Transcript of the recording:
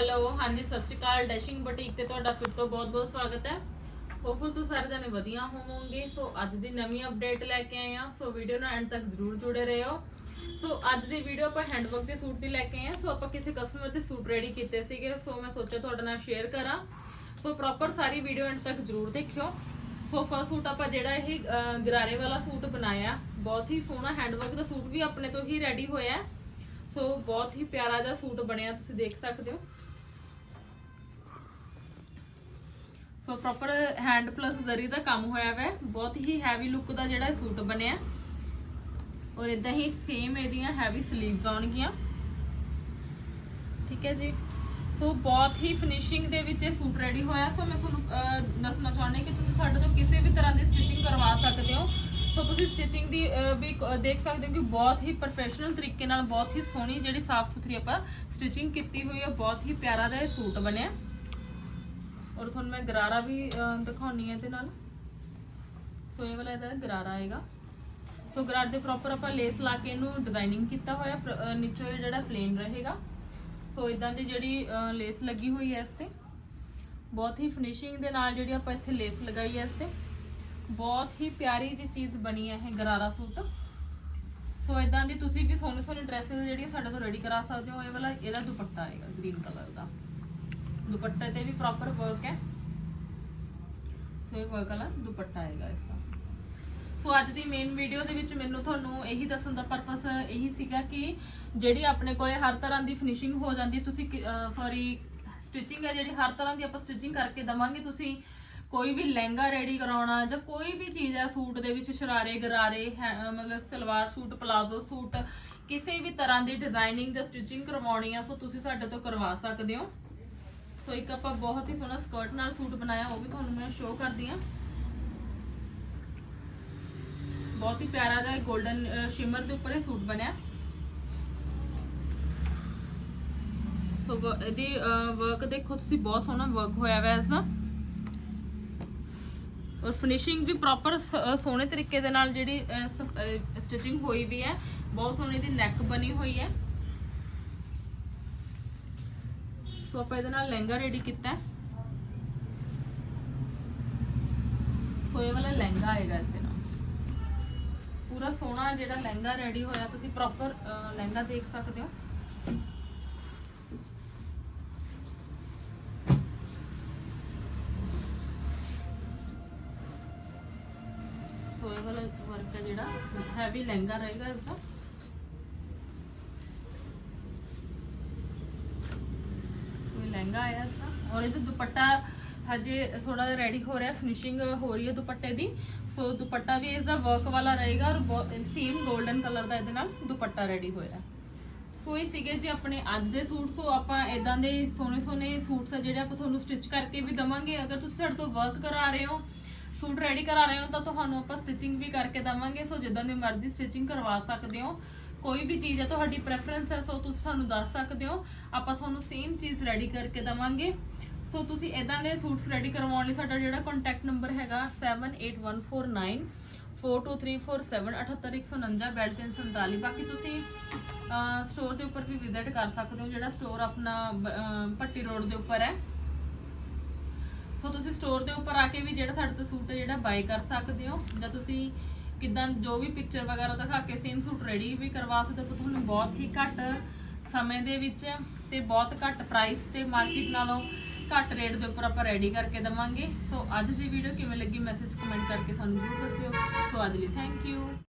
Hello ਹਾਂਜੀ, ਸਤਿ ਸ਼੍ਰੀ ਅਕਾਲ। Dashing boutique ਤੇ ਤੁਹਾਡਾ ਫਿਰ ਤੋਂ ਬਹੁਤ-ਬਹੁਤ ਸਵਾਗਤ ਹੈ। ਹੋਪਫੁਲ ਤੁਸੀਂ ਸਾਰੇ ਜਣੇ ਵਧੀਆ ਹੋਵੋਗੇ। ਸੋ ਅੱਜ ਦੀ ਨਵੀਂ ਅਪਡੇਟ ਲੈ ਕੇ ਆਏ ਆ ਸੋ ਵੀਡੀਓ ਨਾਲ ਐਂਡ ਤੱਕ ਜ਼ਰੂਰ ਜੁੜੇ ਰਹੋ। ਸੋ ਅੱਜ ਦੀ ਵੀਡੀਓ ਆਪਾਂ ਹੈਂਡਵਰਕ ਦੇ ਸੂਟ ਦੀ ਲੈ ਕੇ ਆਏ ਆ ਸੋ ਆਪਾਂ ਕਿਸੇ ਕਸਟਮਰ ਦੇ ਸੂਟ ਰੈਡੀ ਕੀਤੇ ਸੀਗੇ। ਸੋ ਮੈਂ ਸੋਚਿਆ ਤੁਹਾਡੇ ਨਾਲ ਸ਼ੇਅਰ ਕਰਾਂ। ਸੋ ਪ੍ਰੋਪਰ ਸਾਰੀ ਵੀਡੀਓ ਐਂਡ ਤੱਕ ਜ਼ਰੂਰ ਦੇਖਿਓ। ਸੋ ਫਸਟ ਸੂਟ ਆਪਾਂ ਜਿਹੜਾ ਇਹ ਗਰਾਰੇ ਵਾਲਾ ਸੂਟ ਬਣਾਇਆ। ਬਹੁਤ ਹੀ ਸੋਹਣਾ ਹੈਂਡਵਰਕ ਦਾ ਸੂਟ ਵੀ ਆਪਣੇ ਤੋਂ ਹੀ ਰੈਡੀ ਹੋਇਆ ਸੋ ਬਹੁਤ ਹੀ ਪਿਆਰਾ ਜਿਹਾ ਸੂਟ ਬਣਿਆ, ਤੁਸੀਂ ਦੇਖ ਸਕਦੇ ਹੋ। ਸੋ ਪ੍ਰੋਪਰ ਹੈਂਡ ਪਲਸ ਜ਼ਰੀ ਦਾ ਕੰਮ ਹੋਇਆ ਹੋਇਆ ਬਹੁਤ ਹੀ ਹੈਵੀ ਲੁੱਕ ਦਾ ਜਿਹੜਾ ਸੂਟ ਬਣਿਆ। ਔਰ ਇਦਾਂ ਹੀ ਸੇਮ ਇਹਦੀਆਂ ਹੈਵੀ 슬ੀਵਸ ਆਉਣਗੀਆਂ। ਠੀਕ ਹੈ ਜੀ। ਸੋ ਬਹੁਤ ਹੀ ਫਿਨਿਸ਼ਿੰਗ ਦੇ ਵਿੱਚ ਇਹ ਸੂਟ ਰੈਡੀ ਹੋਇਆ। ਸੋ ਮੈਂ ਤੁਹਾਨੂੰ ਦੱਸਣਾ ਚਾਹੁੰਦੀ ਕਿ ਤੁਸੀਂ ਸਾਡੇ ਤੋਂ ਕਿਸੇ ਵੀ ਤਰ੍ਹਾਂ ਦੀ ਸਟਿਚਿੰਗ ਕਰਵਾ ਸਕਦੇ ਹੋ। ਸੋ ਤੁਸੀਂ ਸਟਿਚਿੰਗ ਦੀ ਵੀ ਦੇਖ ਸਕਦੇ ਹੋ ਕਿ ਬਹੁਤ ਹੀ ਪ੍ਰੋਫੈਸ਼ਨਲ ਤਰੀਕੇ ਨਾਲ ਬਹੁਤ ਹੀ ਸੋਹਣੀ ਜਿਹੜੀ ਸਾਫ਼ ਸੁਥਰੀ ਆਪਾਂ ਸਟਿਚਿੰਗ ਕੀਤੀ ਹੋਈ ਹੈ। ਬਹੁਤ ਹੀ ਪਿਆਰਾ ਦਾ ਇਹ ਸੂਟ ਬਣਿਆ। ਔਰ ਤੁਹਾਨੂੰ ਮੈਂ ਗਰਾਰਾ ਵੀ ਅਹ, ਦਿਖਾਉਣੀ ਹੈ ਇਹਦੇ ਨਾਲ। ਸੋ ਇਹ ਵਾਲਾ ਇਹਦਾ ਗਰਾਰਾ ਆਏਗਾ। ਸੋ ਗਰਾਰ ਦੇ ਪ੍ਰੋਪਰ ਆਪਾਂ ਲੇਸ ਲਾ ਕੇ ਇਹਨੂੰ ਡਿਜ਼ਾਈਨਿੰਗ ਕੀਤਾ ਹੋਇਆ ਪ੍ਰ- ਜਿਹੜਾ ਪਲੇਨ ਰਹੇਗਾ। ਸੋ ਇਦਾਂ ਦੀ ਜਿਹੜੀ ਲੇਸ ਲੱਗੀ ਹੋਈ ਹੈ ਇਸ ਤੇ। ਬਹੁਤ ਹੀ ਫਿਨਿਸ਼ਿੰਗ ਦੇ ਨਾਲ ਜਿਹੜੀ ਆਪਾਂ ਇੱਥੇ ਲੇਸ ਲਗਾਈ ਹੈ ਇਸ ਤੇ। ਬਹੁਤ ਹੀ ਪਿਆਰੀ ਜੀ ਚੀਜ਼ ਬਣੀ ਹੈ ਇਹ ਗਰਾਰਾ ਸੂਟ। ਸੋ ਇਦਾਂ ਦੀ ਤੁਸੀਂ ਵੀ ਸੋਹਣੇ ਸੋਹਣੇ ਡਰੈਸਸ ਜਿਹੜੀਆਂ ਸਾਡੇ ਤੋਂ ਰੈਡੀ ਕਰਾ ਸਕਦੇ ਹੋ ਇਹ ਵਾਲਾ ਇਹਦਾ ਦੁਪੱਟਾ ਆਏਗਾ ਗ੍ਰੀਨ ਕਲਰ ਦਾ। ਦੁਪੱਟੇ ਤੇ ਵੀ ਪ੍ਰੋਪਰ ਵਰਕ ਹੈ ਸੋ ਇਹ ਵਰਕ ਵਾਲਾ ਦੁਪੱਟਾ ਆਏਗਾ ਇਸ ਦਾ ਸੋ ਅੱਜ ਦੀ ਮੇਨ ਵੀਡੀਓ ਦੇ ਵਿੱਚ ਮੈਨੂੰ ਤੁਹਾਨੂੰ ਇਹੀ ਦੱਸਣ ਦਾ ਪਰਪਸ ਇਹੀ ਸੀਗਾ ਕਿ ਜਿਹੜੀ ਆਪਣੇ ਕੋਲੇ ਹਰ ਤਰ੍ਹਾਂ ਦੀ ਫਿਨਿਸ਼ਿੰਗ ਹੋ ਜਾਂਦੀ ਤੁਸੀਂ ਸੌਰੀ ਸਟਿਚਿੰਗ ਹੈ ਜਿਹੜੀ ਹਰ ਤਰ੍ਹਾਂ ਦੀ ਆਪਾਂ ਸਟਿਚਿੰਗ ਕਰਕੇ ਦਵਾਂਗੇ ਤੁਸੀਂ ਕੋਈ ਵੀ ਲਹਿੰਗਾ ਰੈਡੀ ਕਰਾਉਣਾ ਜਾਂ ਕੋਈ ਵੀ ਚੀਜ਼ ਹੈ ਸੂਟ ਦੇ ਵਿੱਚ ਸ਼ਰਾਰੇ ਗਰਾਰੇ ਮਤਲਬ ਸਲਵਾਰ ਸੂਟ ਪਲਾਜ਼ੋ ਸੂਟ ਕਿਸੇ ਵੀ ਤਰ੍ਹਾਂ ਦੀ ਡਿਜ਼ਾਈਨਿੰਗ ਜਾਂ ਸਟਿਚਿੰਗ ਕਰਵਾਉਣੀ ਆ ਸੋ ਤੁਸੀਂ ਸਾਡੇ ਤੋਂ ਕਰਵਾ ਸਕਦੇ ਹੋ ਸੋ ਇੱਕ ਆਪਾਂ ਬਹੁਤ ਹੀ ਸੋਹਣਾ ਸਕਰਟ ਨਾਲ ਸੂਟ ਬਣਾਇਆ, ਉਹ ਵੀ ਤੁਹਾਨੂੰ ਮੈਂ ਸ਼ੋਅ ਕਰਦੀ ਆ ਬਹੁਤ ਹੀ ਪਿਆਰਾ ਜਿਹਾ 골ਡਨ ਸ਼ਿਮਰ ਦੇ ਉੱਪਰ ਇਹ ਸੂਟ ਬਣਿਆ। ਸੋ ਇਹਦੀ ਵਰਕ ਦੇਖੋ ਤੁਸੀਂ, ਬਹੁਤ ਸੋਹਣਾ ਵਰਕ ਹੋਇਆ ਹੋਇਆ ਇਸ ਦਾ। ਔਰ ਫਿਨਿਸ਼ਿੰਗ ਵੀ ਪ੍ਰੋਪਰ ਸੋਹਣੇ ਤਰੀਕੇ ਦੇ ਨਾਲ ਜਿਹੜੀ ਸਟਿਚਿੰਗ ਹੋਈ ਵੀ ਹੈ। ਬਹੁਤ ਸੋਹਣੀ ਦੀ ਨੈਕ ਬਣੀ ਹੋਈ ਹੈ। ਸੋ ਆਪਾਂ ਇਹਦੇ ਨਾਲ ਲਹਿੰਗਾ ਰੈਡੀ ਕੀਤਾ ਹੈ ਸੋ ਇਹ ਵਾਲਾ ਲਹਿੰਗਾ ਆਏਗਾ ਇਸ ਨਾਲ ਪੂਰਾ ਸੋਹਣਾ ਜਿਹੜਾ ਲਹਿੰਗਾ ਰੈਡੀ ਹੋਇਆ ਤੁਸੀਂ ਪ੍ਰੋਪਰ ਲਹਿੰਗਾ ਦੇਖ ਸਕਦੇ ਹੋ ਸੋ ਇਹ ਵਾਲਾ ਵਰਕ ਹੈ ਜਿਹੜਾ ਹੈਵੀ ਲਹਿੰਗਾ ਰਹੇਗਾ ਇਸ ਦਾ ਸੋ ਇਹ ਲਹਿੰਗਾ ਆਇਆ ਇਸ ਔਰ ਇਹਦਾ ਦੁਪੱਟਾ ਹਜੇ ਥੋੜਾ ਰੈਡੀ ਹੋ ਰਿਹਾ ਫਿਨਿਸ਼ਿੰਗ ਹੋ ਰਹੀ ਹੈ ਦੁਪੱਟੇ ਦੀ। ਸੋ ਦੁਪੱਟਾ ਵੀ ਇਸ ਦਾ ਵਰਕ ਵਾਲਾ ਰਹੇਗਾ ਔਰ ਸੇਮ 골ਡਨ ਕਲਰ ਦਾ ਇਹਦੇ ਨਾਲ ਦੁਪੱਟਾ ਰੈਡੀ ਹੋਇਆ। ਸੋ ਇਹ ਸੀਗੇ ਜੀ ਆਪਣੇ ਅੱਜ ਦੇ ਸੂਟ ਸੋ ਆਪਾਂ ਇਦਾਂ ਦੇ ਸੋਹਣੇ ਸੋਹਣੇ ਸੂਟਸ ਆ ਜਿਹੜੇ ਆਪਾਂ ਤੁਹਾਨੂੰ ਸਟਿਚ ਕਰਕੇ ਵੀ ਦਵਾਂਗੇ। ਅਗਰ ਤੁਸੀਂ ਸਾਡੇ ਤੋਂ ਵਰਕ ਕਰਾ ਰਹੇ ਹੋ ਸੂਟ ਰੈਡੀ ਕਰਾ ਰਹੇ ਹੋ, ਤਾਂ ਤੁਹਾਨੂੰ ਆਪਾਂ ਸਟਿਚਿੰਗ ਵੀ ਕਰਕੇ ਦਵਾਂਗੇ। ਸੋ ਜਿੱਦਾਂ ਦੀ ਮਰਜ਼ੀ ਸਟਿਚਿੰਗ ਕਰਵਾ ਸਕਦੇ ਹੋ। ਕੋਈ ਵੀ ਚੀਜ਼ ਹੈ, ਤੁਹਾਡੀ ਪ੍ਰੈਫਰੈਂਸ ਹੈ, ਸੋ ਤੁਸੀਂ ਸਾਨੂੰ ਦੱਸ ਸਕਦੇ ਹੋ। ਆਪਾਂ ਤੁਹਾਨੂੰ ਸੇਮ ਚੀਜ਼ ਰੈਡੀ ਕਰਕੇ ਦਵਾਂਗੇ। ਸੋ ਤੁਸੀਂ ਇਦਾਂ ਦੇ ਸੂਟਸ ਰੈਡੀ ਕਰਵਾਉਣ ਲਈ ਸਾਡਾ ਜਿਹੜਾ ਕੰਟੈਕਟ ਨੰਬਰ ਹੈਗਾ 78149 42347 78149 ਬੈਲ 347 ਬਾਕੀ ਤੁਸੀਂ ਸਟੋਰ ਦੇ ਉੱਪਰ ਵੀ ਵਿਜ਼ਿਟ ਕਰ ਸਕਦੇ ਹੋ, ਜਿਹੜਾ ਸਟੋਰ ਆਪਣਾ ਬ- ਭੱਟੀ ਰੋਡ ਦੇ ਉੱਪਰ ਹੈ। ਸੋ ਤੁਸੀਂ ਸਟੋਰ ਦੇ ਉੱਪਰ ਆ ਕੇ ਵੀ ਜਿਹੜਾ ਸਾਡੇ ਤੋਂ ਸੂਟ ਹੈ, ਜਿਹੜਾ ਬਾਈ ਕਰ ਸਕਦੇ ਹੋ। ਜਾਂ ਤੁਸੀਂ ਕਿਦਾਂ ਜੋ ਵੀ ਪਿਕਚਰ ਵਗੈਰਾ ਦਿਖਾ ਕੇ ਸੇਮ ਸੂਟ ਰੈਡੀ ਵੀ ਕਰਵਾ ਸਕਦੇ ਹੋ ਤੁਹਾਨੂੰ ਬਹੁਤ ਹੀ ਘੱਟ ਸਮੇਂ ਦੇ ਵਿੱਚ ਤੇ ਬਹੁਤ ਘੱਟ ਪ੍ਰਾਈਸ ਤੇ ਮਾਰਕੀਟ ਨਾਲੋਂ ਘੱਟ ਰੇਟ ਦੇ ਉੱਪਰ ਆਪਾਂ ਰੈਡੀ ਕਰਕੇ ਦਵਾਂਗੇ। ਸੋ ਅੱਜ ਦੀ ਵੀਡੀਓ ਕਿਵੇਂ ਲੱਗੀ ਮੈਸੇਜ ਕਮੈਂਟ ਕਰਕੇ ਸਾਨੂੰ ਜ਼ਰੂਰ ਦੱਸਿਓ। ਸੋ ਅੱਜ ਲਈ ਥੈਂਕ ਯੂ